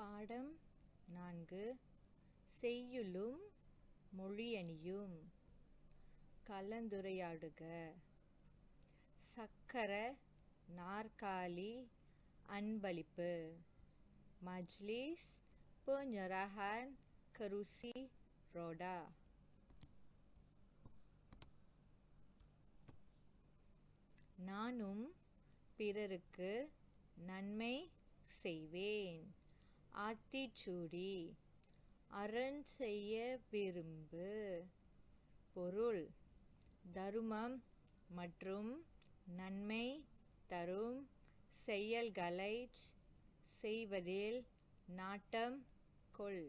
பாடம் நான்கு. செய்யுளும் மொழியணியும். கலந்துரையாடுக. சக்கர நாற்காலி அன்பளிப்பு. மஜ்லிஸ் penyerahan கருசி ரோடா. நானும் பிறருக்கு நன்மை செய்வேன். ஆத்திச்சூடி. அரண் செய்ய விரும்பு. பொருள் தருமம் மற்றும் நன்மை தரும் செயல்களைச் செய்வதில் நாட்டம் கொள்.